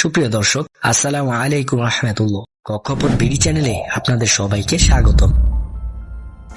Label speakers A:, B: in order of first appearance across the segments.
A: সুপ্রিয় দর্শক আসসালাম আলাইকুম রহমতুল্লাহ। কক্ষপথ বিডি চ্যানেলে আপনাদের সবাইকে স্বাগত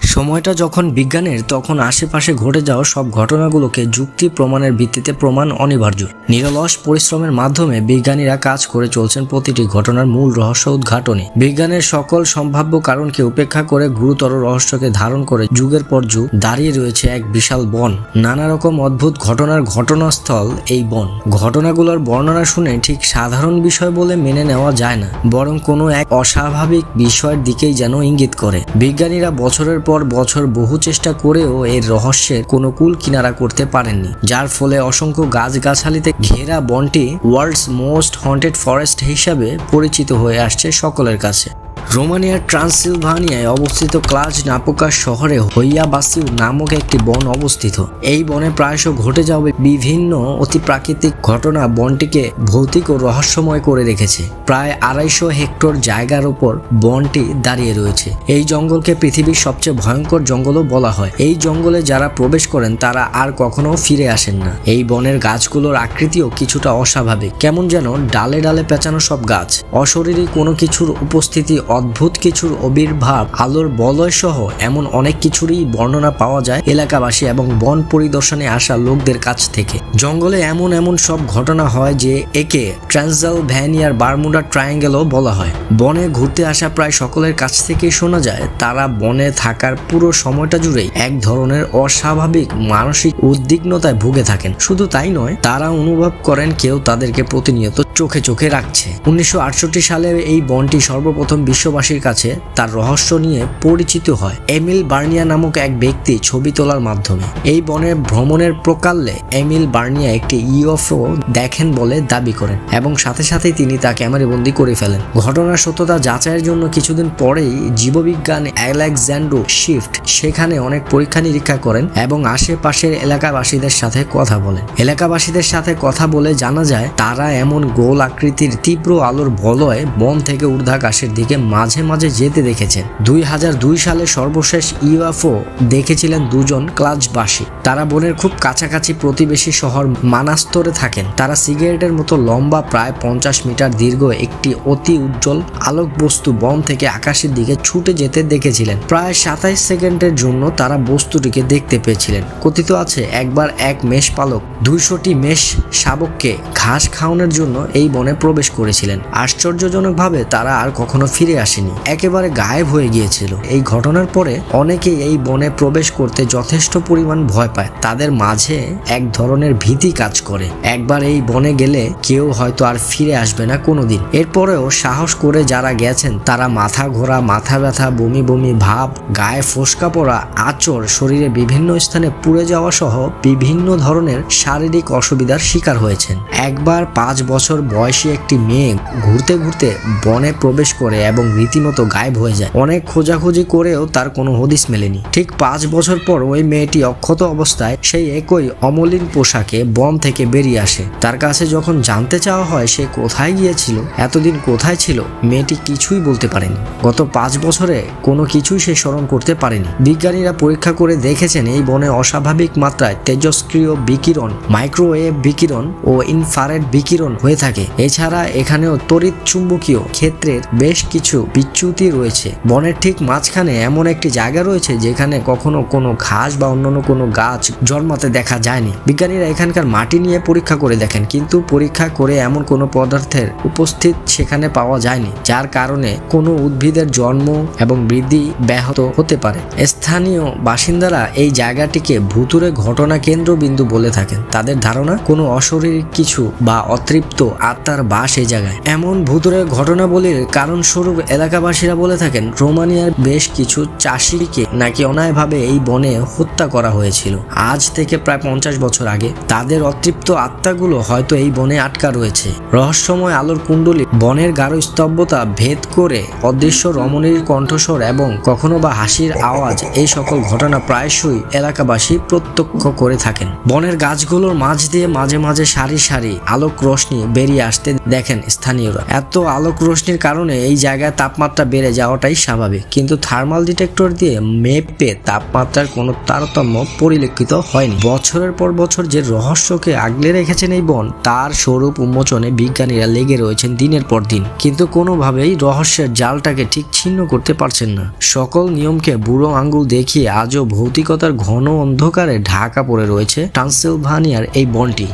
A: সময়টা যখন বিজ্ঞানের, তখন আশেপাশে ঘটে যাওয়া সব ঘটনাগুলোকে যুক্তি প্রমাণের ভিত্তিতে প্রমাণ অনিবার্য। নিরলস পরিশ্রমের মাধ্যমে বিজ্ঞানীরা কাজ করে চলছেন প্রতিটি ঘটনার মূল রহস্য উদ্ঘাটনে। বিজ্ঞানের সকল সম্ভাব্য কারণকে উপেক্ষা করে গুরুতর রহস্যকে ধারণ করে যুগের পর যুগ দাঁড়িয়ে রয়েছে এক বিশাল বন। নানা রকম অদ্ভুত ঘটনার ঘটনাস্থল এই বন। ঘটনাগুলোর বর্ণনা শুনে ঠিক সাধারণ বিষয় বলে মেনে নেওয়া যায় না, বরং কোনো এক অস্বাভাবিক বিষয়ের দিকেই যেন ইঙ্গিত করে। বিজ্ঞানীরা বছরের পর বছর বহু চেষ্টা করেও এর রহস্যের কোনো কুল কিনারা করতে পারেননি। যার ফলে অসংখ্য গাছগাছালিতে ঘেরা বনটি ওয়ার্ল্ডস মোস্ট হন্টেড ফরেস্ট হিসাবে পরিচিত হয়ে আসছে সকলের কাছে। রোমানিয়ার ট্রান্সিলভানিয়ায় অবস্থিত ক্লাজ নাপোকা শহরে হইয়াবাসিউ নামক একটি বন অবস্থিত। এই বনে প্রায়শ ঘটে যাওয়া বিভিন্ন অতি প্রাকৃতিক ঘটনা বনটিকে ভৌতিক ও রহস্যময় করে রেখেছে। প্রায় আড়াইশো হেক্টর জায়গার উপর বনটি দাঁড়িয়ে রয়েছে। এই জঙ্গলকে পৃথিবীর সবচেয়ে ভয়ঙ্কর জঙ্গলও বলা হয়। এই জঙ্গলে যারা প্রবেশ করেন, তারা আর কখনো ফিরে আসেন না। এই বনের গাছগুলোর আকৃতিও কিছুটা অস্বাভাবিক। কেমন যেন ডালে ডালে পেঁচানো সব গাছ। অশরীরী কোনো কিছুর উপস্থিতি অদ্ভুত কিছুর আবির্ভাব আলোর বলয় সহ এমন অনেক কিছুরই বর্ণনা পাওয়া যায় এলাকাবাসী এবং বন পরিদর্শনে আসা লোকদের কাছ থেকে। জঙ্গলে এমন এমন সব ঘটনা হয় যে একে ট্রান্সজাল ভ্যানিয়ার বারমুডা ট্রায়াঙ্গেলও বলা হয়। বনে ঘুরতে আসা প্রায় সকলের কাছ থেকেই শোনা যায়, তারা বনে থাকার পুরো সময়টা জুড়েই এক ধরনের অস্বাভাবিক মানসিক উদ্বিগ্নতায় ভুগে থাকেন। শুধু তাই নয়, তারা অনুভব করেন কেউ তাদেরকে প্রতিনিয়ত চোখে চোখে রাখছে। উনিশশো আটষট্টি সালে এই বনটি সর্বপ্রথম বিশ্ববাসীর কাছে তার রহস্য নিয়ে পরিচিত হয় এমিল বার্নিয়া নামক এক ব্যক্তি ছবি তোলার মাধ্যমে। এই বনের ভ্রমণের প্রকাল্যে এমিল বার্নিয়া একটি ইউএফও দেখেন বলে দাবি করেন এবং সাথে সাথেই তিনি তা ক্যামেরাবন্দি করে ফেলেন। ঘটনার সত্যতা যাচাইয়ের জন্য কিছুদিন পরেই জীববিজ্ঞান অ্যালেকজান্ড্রো শিফট সেখানে অনেক পরীক্ষা নিরীক্ষা করেন এবং আশেপাশের এলাকাবাসীদের সাথে কথা বলেন। এলাকাবাসীদের সাথে কথা বলে জানা যায়, তারা এমন গোল আকৃতির তীব্র আলোর বলয় বন থেকে ঊর্ধ্বাকাশের দিকে মাঝে মাঝে যেতে দেখেছেন দুই হাজার দুই সালে সর্বশেষ ইউএফও দেখেছিলেন দুজন ক্লাচবাসী। তারা বনের খুব কাছাকাছি প্রতিবেশী শহর মানাস্তরে থাকেন। তারা সিগারেটের মতো লম্বা, প্রায় পঞ্চাশ মিটার দীর্ঘ একটি অতি উজ্জ্বল আলোক বস্তু বন থেকে আকাশের দিকে ছুটে যেতে দেখেছিলেন। প্রায় সাতাইশ সেকেন্ডের জন্য তারা বস্তুটিকে দেখতে পেয়েছিলেন। কথিত আছে, একবার এক মেষ পালক দুইশোটি মেষ শাবককে ঘাস খাওয়ানোর জন্য এই বনে প্রবেশ করেছিলেন। আশ্চর্যজনকভাবে তারা আর কখনো ফিরে আসেনি। একেবারে গায়েব হয়ে গিয়েছিল। এই ঘটনার পরে অনেকেই এই বনে প্রবেশ করতে যথেষ্ট পরিমাণ ভয় পায়। তাদের মাঝে এক ধরনের ভীতি কাজ করে। একবার এই বনে গেলে কেউ হয়তো আর ফিরে আসবে না কোনোদিন। এরপরেও সাহস করে যারা গেছেন, তারা মাথা ঘোরা, মাথা ব্যথা, বমি বমি, ভাব, গায়ে ফোসকা পড়া আচর শরীরে বিভিন্ন স্থানে পুড়ে যাওয়া সহ বিভিন্ন ধরনের শারীরিক অসুবিধার শিকার হয়েছেন। একবার পাঁচ বছর বয়সী একটি মেয়ে ঘুরতে ঘুরতে বনে প্রবেশ করে এবং রীতিমতো গায়েব হয়ে যায়। অনেক খোঁজাখুঁজি করেও তার কোনো হদিস মেলেনি। ঠিক পাঁচ বছর পর ওই মেয়েটি অক্ষত অবস্থায় সেই একই অমলিন পোশাকে বন থেকে বেরিয়ে আসে। তার কাছে যখন জানতে চাওয়া হয় সে কোথায় গিয়েছিল, এতদিন কোথায় ছিল, মেয়েটি কিছুই বলতে পারেনি। গত পাঁচ বছরে কোনো কিছুই সে স্মরণ করতে পারেনি। বিজ্ঞানীরা পরীক্ষা করে দেখেছেন এই বনে অস্বাভাবিক মাত্রায় তেজস্ক্রিয় বিকিরণ, মাইক্রোওয়েভ বিকিরণ ও ইনফারেড বিকিরণ হয়ে থাকে। এছাড়া এখানেও তড়িৎ চুম্বকীয় ক্ষেত্রের বেশ কিছু বিচ্যুতি রয়েছে। বনের ঠিক মাঝখানে এমন একটি জায়গা রয়েছে যেখানে কখনো কোনো ঘাস বা অন্যান্য কোনো গাছ জন্মাতে দেখা যায়নি। বিজ্ঞানীরা এখানকার মাটি নিয়ে পরীক্ষা করে দেখেন, কিন্তু পরীক্ষা করে এমন কোনো পদার্থের উপস্থিত সেখানে পাওয়া যায়নি, যার কারণে কোনো উদ্ভিদের জন্ম এবং বৃদ্ধি ব্যাহত হতে পারে। স্থানীয় বাসিন্দারা এই জায়গাটিকে ভুতুরে ঘটনা কেন্দ্রবিন্দু বলে থাকেন। তাদের ধারণা, কোনো অশরীর কিছু বা অতৃপ্ত আত্মার বাস এই জায়গায়। এমন ভুতুরে ঘটনাবলীর কারণস্বরূপ এলাকাবাসীরা বলে থাকেন, রোমানিয়ার বেশ কিছু চাষিকে নাকি অনায়ভাবে এই বনে হত্যা করা হয়েছিল। আজ থেকে প্রায় পঞ্চাশ বছর আগে তাদের অতৃপ্ত আত্মাগুলো হয়তো এই বনে আটকা রয়েছে। রহস্যময় আলোর কুণ্ডলী বনের গাঢ় স্তব্ধতা ভেদ করে অদৃশ্য রমণীর কণ্ঠস্বর এবং কখনো বা হাসির আওয়াজ এই সকল ঘটনা প্রায়শই এলাকাবাসী প্রত্যক্ষ করে থাকেন। বনের গাছগুলোর মাঝ দিয়ে মাঝে মাঝে সারি সারি আলোক রোশনি বেরিয়ে আসতে দেখেন স্থানীয়রা। এত আলোক রশ্মির কারণে এই জায়গায় তাপমাত্রা বেড়ে যাওয়াটাই স্বাভাবিক। কিন্তু থার্মাল ডিটেক্টর দিয়ে মেপে তাপমাত্রার কোনো তারতম্য পরিলক্ষিত হয়নি। বছরের পর বছর যে রহস্যকে আগলে রেখেছেন এই বন, তার স্বরূপ উন্মোচনে বিজ্ঞানীরা লেগে রয়েছেন দিনের পর দিন। কিন্তু কোনোভাবেই রহস্যের জালটাকে ঠিক ছিন্ন করতে পারছেন না। সকল নিয়মকে বুড়ো আঙ্গুল দেখিয়ে আজও ভৌতিকতার ঘন অন্ধকারে ঢাকা পড়ে রয়েছে ট্রান্সিলভানিয়ার এই বনটি।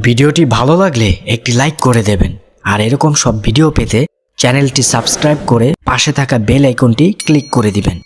A: ভিডিওটি ভালো লাগলে একটি লাইক করে দেবেন। আর এরকম সব ভিডিও পেতে চ্যানেলটি সাবস্ক্রাইব করে পাশে থাকা বেল আইকনটি ক্লিক করে দিবেন।